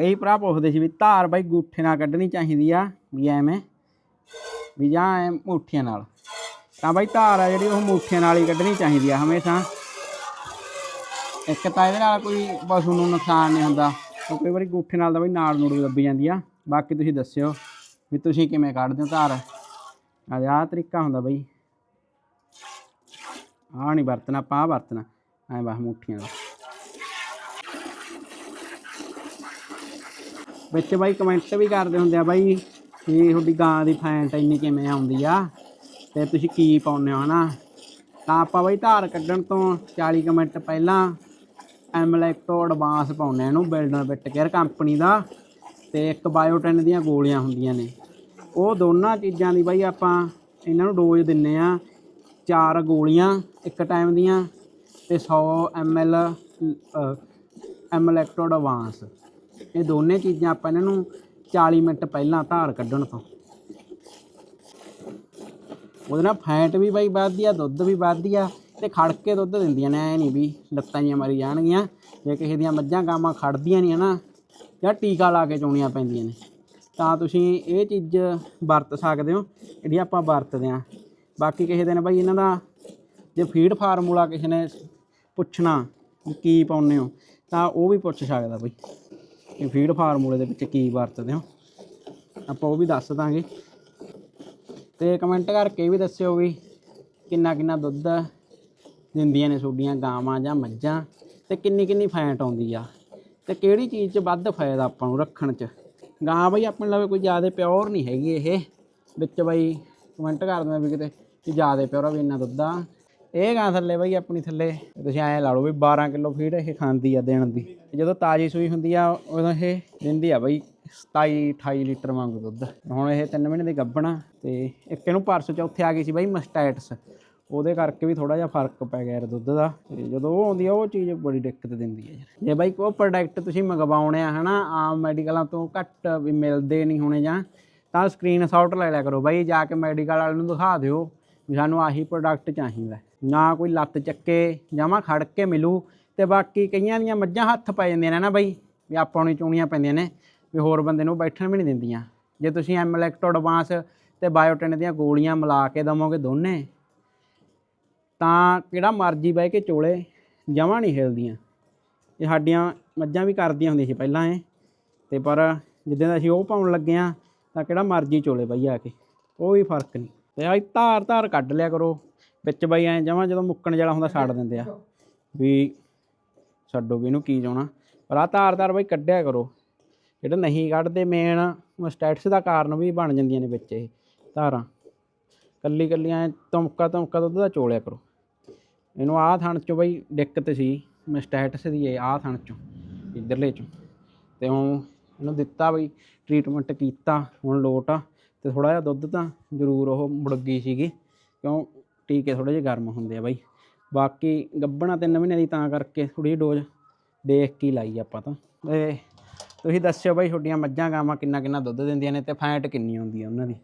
ਕਈ ਭਰਾ ਪੁੱਛਦੇ ਸੀ ਵੀ ਧਾਰ ਬਾਈ ਗੂਠੇ ਨਾਲ ਕੱਢਣੀ ਚਾਹੀਦੀ ਆ, ਵੀ ਐਵੇਂ, ਵੀ ਜਾਂ ਐ ਮੁੱਠੀਆਂ ਨਾਲ। ਤਾਂ ਬਾਈ ਧਾਰ ਆ ਜਿਹੜੀ ਉਹ ਮੁੱਠੀਆਂ ਨਾਲ ਹੀ ਕੱਢਣੀ ਚਾਹੀਦੀ ਆ ਹਮੇਸ਼ਾ। ਇੱਕ ਤਾਂ ਇਹਦੇ ਨਾਲ ਕੋਈ ਪਸ਼ੂ ਨੂੰ ਨੁਕਸਾਨ ਨਹੀਂ ਹੁੰਦਾ ਕਈ ਵਾਰੀ ਗੂਠੇ ਨਾਲ ਦਾ ਬਈ ਨਾੜ ਨੂੜ ਵੀ ਦੱਬੀ ਜਾਂਦੀ ਆ। ਬਾਕੀ ਤੁਸੀਂ ਦੱਸਿਓ ਵੀ ਤੁਸੀਂ ਕਿਵੇਂ ਕੱਢਦੇ ਹੋ ਧਾਰ। ਆ ਆਹ ਤਰੀਕਾ ਹੁੰਦਾ ਬਈ। ਆਹ ਨਹੀਂ ਵਰਤਣਾ, ਆਪਾਂ ਆਹ ਵਰਤਣਾ, ਐ ਬਸ ਮੁੱਠੀਆਂ ਨਾਲ। ਵਿੱਚ ਬਾਈ ਕਮੈਂਟ ਵੀ ਕਰਦੇ ਹੁੰਦੇ ਆ ਬਾਈ ਵੀ ਤੁਹਾਡੀ ਗਾਂ ਦੀ ਫੈਂਟ ਇੰਨੀ ਕਿਵੇਂ ਆਉਂਦੀ ਆ ਤੇ ਤੁਸੀਂ ਕੀ ਪਾਉਂਦੇ ਹੋ, ਹਨਾ? ਤਾਂ ਆਪਾਂ ਬਾਈ ਧਾਰ ਕੱਢਣ ਤੋਂ 40 ਕੁ ਮਿੰਟ ਪਹਿਲਾਂ ਐਮਲੈਕਟੋ ਐਡਵਾਂਸ ਪਾਉਂਦੇ ਆ ਇਹਨੂੰ ਬਿਲਡਰ ਬਿਟ ਕੇਅਰ ਕੰਪਨੀ ਦਾ ਤੇ ਇੱਕ ਬਾਇਓਟਿਨ ਦੀਆਂ ਗੋਲੀਆਂ ਹੁੰਦੀਆਂ ਨੇ। ਉਹ ਦੋਨਾਂ ਚੀਜ਼ਾਂ ਦੀ ਬਾਈ ਆਪਾਂ ਇਹਨਾਂ ਨੂੰ ਡੋਜ਼ ਦਿੰਨੇ ਆ, ਚਾਰ ਗੋਲੀਆਂ ਇੱਕ ਟਾਈਮ ਦੀਆਂ ਤੇ 100 ml ਐਮਲੈਕਟੋ ਐਡਵਾਂਸ ਇਹ ਦੋਨੇ ਚੀਜ਼ਾਂ ਆਪਾਂ ਇਹਨਾਂ ਨੂੰ 40 ਮਿੰਟ ਪਹਿਲਾਂ ਧਾਰ ਕੱਢਣ ਤੋਂ। ਉਹਦੇ ਨਾਲ ਫੈਟ ਵੀ ਬਾਈ ਵੱਧਦੀ ਆ, ਦੁੱਧ ਵੀ ਵੱਧਦੀ ਆ ਤੇ ਖੜ ਕੇ ਦੁੱਧ ਦਿੰਦੀਆਂ ਨੇ, ਐ ਨਹੀਂ ਵੀ ਲੱਤਾਂ ਜੀਆਂ ਮਰੀ ਜਾਣਗੀਆਂ। ਜੇ ਕਿਸੇ ਦੀਆਂ ਮੱਝਾਂ ਗਾਵਾਂ ਖੜਦੀਆਂ ਨਹੀਂ ਹਨਾ, ਜਾਂ ਟੀਕਾ ਲਾ ਕੇ ਚੋਣੀਆਂ ਪੈਂਦੀਆਂ ਨੇ। ਤਾਂ ਤੁਸੀਂ ਇਹ ਚੀਜ਼ ਵਰਤ ਸਕਦੇ ਹੋ, ਜਿਹੜੀ ਆਪਾਂ ਵਰਤਦੇ ਆ ਬਾਕੀ ਕਿਸੇ ਦਿਨ ਬਾਈ ਇਹਨਾਂ ਦਾ ਜੇ ਫੀਡ ਫਾਰਮੂਲਾ ਕਿਸੇ ਨੇ ਪੁੱਛਣਾ, ਕੀ ਪਾਉਂਦੇ ਹੋ, ਤਾਂ ਉਹ ਵੀ ਪੁੱਛ ਸਕਦਾ ਬਈ। ਇਹ ਫੀਡ ਫਾਰਮੂਲੇ ਦੇ ਵਿੱਚ ਕੀ ਵਰਤਦੇ ਹੋ। ਆਪਾਂ ਉਹ ਵੀ ਦੱਸ ਦਾਂਗੇ। ਤੇ ਕਮੈਂਟ ਕਰਕੇ ਵੀ ਦੱਸਿਓ ਵੀ ਕਿੰਨਾ ਕਿੰਨਾ ਦੁੱਧ ਦਿੰਦੀਆਂ ਨੇ ਤੁਹਾਡੀਆਂ ਗਾਵਾਂ ਜਾਂ ਮੱਝਾਂ ਤੇ ਕਿੰਨੀ ਕਿੰਨੀ ਫੈਟ ਆਉਂਦੀ ਆ। ਤੇ ਕਿਹੜੀ ਚੀਜ਼ 'ਚ ਵੱਧ ਫਾਇਦਾ ਆਪਾਂ ਨੂੰ ਰੱਖਣ 'ਚ। ਗਾਂ ਬਈ ਆਪਣੇ ਲਵੇ ਕੋਈ ਜ਼ਿਆਦਾ ਪਿਓਰ ਨਹੀਂ ਹੈਗੀ ਇਹ। ਵਿੱਚ ਬਈ ਕਮੈਂਟ ਕਰ ਦਿੰਦੇ ਵੀ ਕਿਤੇ ਕਿ ਜ਼ਿਆਦਾ ਪਿਓਰ ਆ ਵੀ ਇੰਨਾ ਦੁੱਧ ਆ। ਇਹ ਗਾਂ ਥੱਲੇ ਬਈ ਆਪਣੀ ਥੱਲੇ। ਤੁਸੀਂ ਐਂ ਲਾ ਲਓ ਵੀ 12 ਕਿਲੋ ਫੀਡ ਇਹ ਖਾਂਦੀ ਆ ਦੇਣ ਦੀ। ਜਦੋਂ ਤਾਜੀ ਸੂਈ ਹੁੰਦੀ ਆ, ਉਦੋਂ ਇਹ ਦਿੰਦੀ ਆ ਬਈ 27 28 ਲੀਟਰ ਵਾਂਗੂ ਦੁੱਧ। ਹੁਣ ਇਹ 3 ਮਹੀਨੇ ਦੀ ਗੱਭਣਾ ਤੇ ਇੱਕ ਇਹਨੂੰ ਪਰਸ ਚੌਥੇ ਆ ਗਈ ਸੀ ਬਈ ਮਸਟੈਟਸ। ਉਹਦੇ ਕਰਕੇ ਵੀ ਥੋੜਾ ਜਿਹਾ ਫ਼ਰਕ ਪੈ ਗਿਆ ਯਾਰ ਦੁੱਧ ਦਾ। ਤੇ ਜਦੋਂ ਉਹ ਆਉਂਦੀ ਆ, ਉਹ ਚੀਜ਼ ਬੜੀ ਦਿੱਕਤ ਦਿੰਦੀ ਹੈ ਯਾਰ। ਜੇ ਬਾਈ ਉਹ ਪ੍ਰੋਡਕਟ ਤੁਸੀਂ ਮੰਗਵਾਉਣੇ ਆ ਹਨਾ, ਆਮ ਮੈਡੀਕਲਾਂ ਤੋਂ ਘੱਟ ਵੀ ਮਿਲਦੇ ਨਹੀਂ ਹੋਣੇ ਜਾਂ, ਤਾਂ ਸਕਰੀਨਸ਼ਾਟ ਲੈ ਲਿਆ ਕਰੋ ਬਾਈ, ਜਾ ਕੇ ਮੈਡੀਕਲ ਵਾਲੇ ਨੂੰ ਦਿਖਾ ਦਿਓ। ਵੀ ਸਾਨੂੰ ਆਹੀ ਪ੍ਰੋਡਕਟ ਚਾਹੀਦਾ ਨਾ ਕੋਈ ਲੱਤ ਚੱਕੇ ਜਾਵਾਂ ਖੜ ਕੇ ਮਿਲੂ ਤੇ ਬਾਕੀ ਕਈਆਂ ਦੀਆਂ ਮੱਝਾਂ ਹੱਥ ਪੈ ਜਾਂਦੀਆਂ ਨੇ ਨਾ ਬਾਈ, ਵੀ ਆਪਾਂ ਨੂੰ ਹੀ ਪੈਂਦੀਆਂ ਨੇ, ਵੀ ਹੋਰ ਬੰਦੇ ਨੂੰ ਬੈਠਣ ਵੀ ਨਹੀਂ ਦਿੰਦੀਆਂ। ਜੇ ਤੁਸੀਂ ਐਮਲੈਕਟੋ ਐਡਵਾਂਸ ਤੇ ਬਾਇਓਟਿਨ ਦੀਆਂ ਗੋਲੀਆਂ ਮਿਲਾ ਕੇ ਦਵੋਗੇ ਦੋਨੇ, ਤਾਂ ਕਿਹੜਾ ਮਰਜ਼ੀ ਬਹਿ ਕੇ ਚੋਲੇ ਜਮਾਂ ਨਹੀਂ ਹਿਲਦੀਆਂ। ਇਹ ਸਾਡੀਆਂ ਮੱਝਾਂ ਵੀ ਕਰਦੀਆਂ ਹੁੰਦੀਆਂ ਸੀ ਪਹਿਲਾਂ ਇਹ, ਤੇ ਪਰ ਜਿੱਦਾਂ ਦਾ ਅਸੀਂ ਉਹ ਪਾਉਣ ਲੱਗੇ ਆ ਤਾਂ ਕਿਹੜਾ ਮਰਜ਼ੀ ਚੋਲੇ ਬਈ ਆ ਕੇ, ਕੋਈ ਫ਼ਰਕ ਨਹੀਂ। ਤੇ ਆਈ ਧਾਰ ਧਾਰ ਕੱਢ ਲਿਆ ਕਰੋ। ਵਿੱਚ ਬਈ ਐ ਜਮਾਂ ਜਦੋਂ ਮੁੱਕਣ ਜਿਹੜਾ ਹੁੰਦਾ ਛੱਡ ਦਿੰਦੇ ਆ। ਵੀ ਛੱਡੋ ਵੀ ਇਹਨੂੰ ਕੀ ਚਾਉਣਾ? ਪਰ ਆ ਧਾਰ ਧਾਰ ਬਈ ਕੱਢਿਆ ਕਰੋ। ਜਿਹੜਾ ਨਹੀਂ ਕੱਢਦੇ ਮੇਨ ਸਟੈਟਸ ਦਾ ਕਾਰਨ ਵੀ ਬਣ ਜਾਂਦੀਆਂ ਨੇ ਵਿੱਚ ਇਹ ਧਾਰਾਂ। ਕੱਲੀ ਕੱਲੀਆਂ ਤੁਮਕਾ ਤੁਮਕਾ ਦੁੱਧ ਦਾ ਚੋਲਿਆ ਕਰੋ। ਇਹਨੂੰ ਆਹ ਥਣ ਚੋਂ ਬਈ ਦਿੱਕਤ ਸੀ ਮੈਂ ਸਟੈਟਸ ਦੀ ਇਹ ਆਹ ਥਣ ਚੋਂ, ਇਧਰਲੇ ਚੋਂ। ਤੇ ਹੁਣ ਇਹਨੂੰ ਦਿੱਤਾ ਬਈ ਟ੍ਰੀਟਮੈਂਟ ਕੀਤਾ, ਹੁਣ ਲੋਟ ਆ। ਤੇ ਥੋੜਾ ਜਿਹਾ ਦੁੱਧ ਤਾਂ ਜ਼ਰੂਰ ਉਹ ਮੁੜ ਗਈ ਸੀਗੀ, ਕਿਉਂ ਟੀਕੇ ਥੋੜੇ ਜਿਹੇ ਗਰਮ ਹੁੰਦੇ ਆ ਬਾਈ। ਬਾਕੀ ਗੱਬਣਾ ਤਿੰਨ ਮਹੀਨੇ ਦੀ ਤਾਂ ਕਰਕੇ ਥੋੜੀ ਜਿਹੀ ਡੋਜ਼ ਦੇਖ ਕੇ ਹੀ ਲਾਈ ਆਪਾਂ ਤਾਂ। ਤੇ ਤੁਸੀਂ ਦੱਸਿਓ ਬਾਈ ਤੁਹਾਡੀਆਂ ਮੱਝਾਂ ਗਾਵਾਂ ਕਿੰਨਾ ਕਿੰਨਾ ਦੁੱਧ ਦਿੰਦੀਆਂ ਨੇ ਤੇ ਫੈਟ ਕਿੰਨੀ ਹੁੰਦੀ ਆ ਉਹਨਾਂ ਦੀ?